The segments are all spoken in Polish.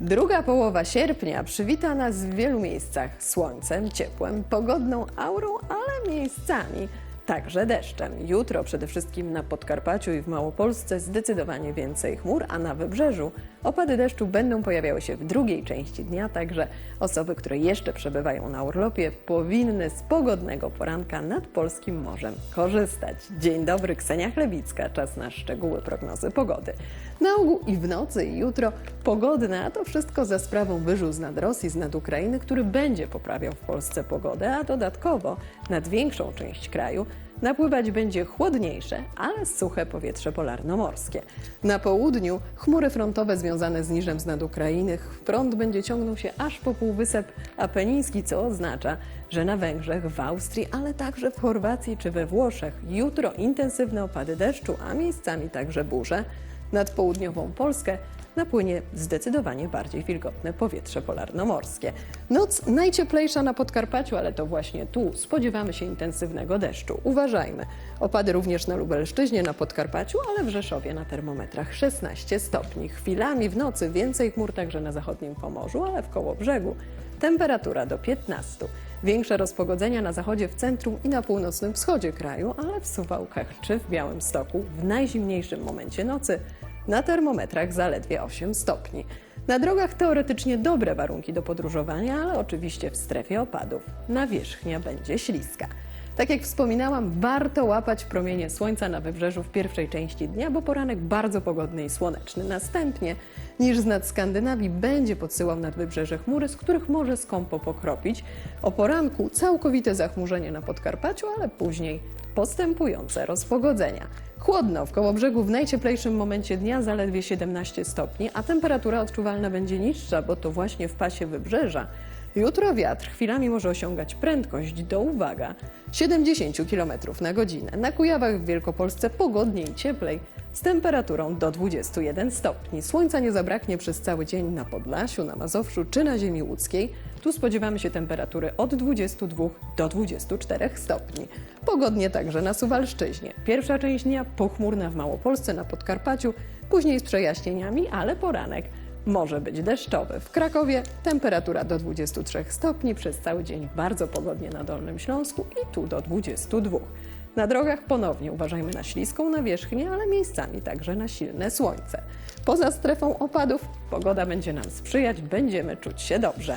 Druga połowa sierpnia przywita nas w wielu miejscach. Słońcem, ciepłem, pogodną aurą, ale miejscami także deszczem. Jutro przede wszystkim na Podkarpaciu i w Małopolsce zdecydowanie więcej chmur, a na wybrzeżu opady deszczu będą pojawiały się w drugiej części dnia, także osoby, które jeszcze przebywają na urlopie, powinny z pogodnego poranka nad polskim morzem korzystać. Dzień dobry, Ksenia Chlebicka, czas na szczegóły prognozy pogody. Na ogół i w nocy i jutro pogodne, a to wszystko za sprawą wyżu z nad Rosji, z nad Ukrainy, który będzie poprawiał w Polsce pogodę, a dodatkowo nad większą część kraju napływać będzie chłodniejsze, ale suche powietrze polarnomorskie. Na południu chmury frontowe związane z niżem z nad Ukrainy, front będzie ciągnął się aż po półwysep apeniński, co oznacza, że na Węgrzech, w Austrii, ale także w Chorwacji czy we Włoszech jutro intensywne opady deszczu, a miejscami także burze. Nad południową Polskę napłynie zdecydowanie bardziej wilgotne powietrze polarnomorskie. Noc najcieplejsza na Podkarpaciu, ale to właśnie tu spodziewamy się intensywnego deszczu. Uważajmy. Opady również na Lubelszczyźnie, na Podkarpaciu, ale w Rzeszowie na termometrach 16 stopni. Chwilami w nocy więcej chmur także na zachodnim Pomorzu, ale w koło brzegu temperatura do 15. Większe rozpogodzenia na zachodzie, w centrum i na północnym wschodzie kraju, ale w Suwałkach czy w Białymstoku w najzimniejszym momencie nocy na termometrach zaledwie 8 stopni. Na drogach teoretycznie dobre warunki do podróżowania, ale oczywiście w strefie opadów. Nawierzchnia będzie śliska. Tak jak wspominałam, warto łapać promienie słońca na wybrzeżu w pierwszej części dnia, bo poranek bardzo pogodny i słoneczny. Następnie niż z nad Skandynawii będzie podsyłał nad wybrzeże chmury, z których może skąpo pokropić. O poranku całkowite zachmurzenie na Podkarpaciu, ale później postępujące rozpogodzenia. Chłodno w Kołobrzegu w najcieplejszym momencie dnia zaledwie 17 stopni, a temperatura odczuwalna będzie niższa, bo to właśnie w pasie wybrzeża. Jutro wiatr chwilami może osiągać prędkość do, uwaga, 70 km na godzinę. Na Kujawach w Wielkopolsce pogodniej i cieplej z temperaturą do 21 stopni. Słońca nie zabraknie przez cały dzień na Podlasiu, na Mazowszu czy na ziemi łódzkiej. Tu spodziewamy się temperatury od 22 do 24 stopni. Pogodnie także na Suwalszczyźnie. Pierwsza część dnia pochmurna w Małopolsce, na Podkarpaciu, później z przejaśnieniami, ale poranek może być deszczowy. W Krakowie temperatura do 23 stopni, przez cały dzień bardzo pogodnie na Dolnym Śląsku i tu do 22. Na drogach ponownie uważajmy na śliską nawierzchnię, ale miejscami także na silne słońce. Poza strefą opadów pogoda będzie nam sprzyjać, będziemy czuć się dobrze.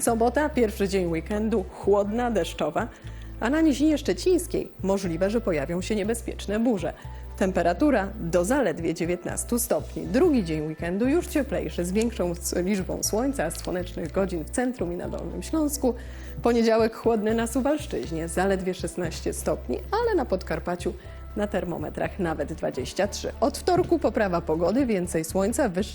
Sobota, pierwszy dzień weekendu, chłodna, deszczowa, a na Nizinie Szczecińskiej możliwe, że pojawią się niebezpieczne burze. Temperatura do zaledwie 19 stopni. Drugi dzień weekendu już cieplejszy, z większą liczbą słońca, słonecznych godzin w centrum i na Dolnym Śląsku. Poniedziałek chłodny na Suwalszczyźnie, zaledwie 16 stopni, ale na Podkarpaciu na termometrach nawet 23. Od wtorku poprawa pogody, więcej słońca, wyższe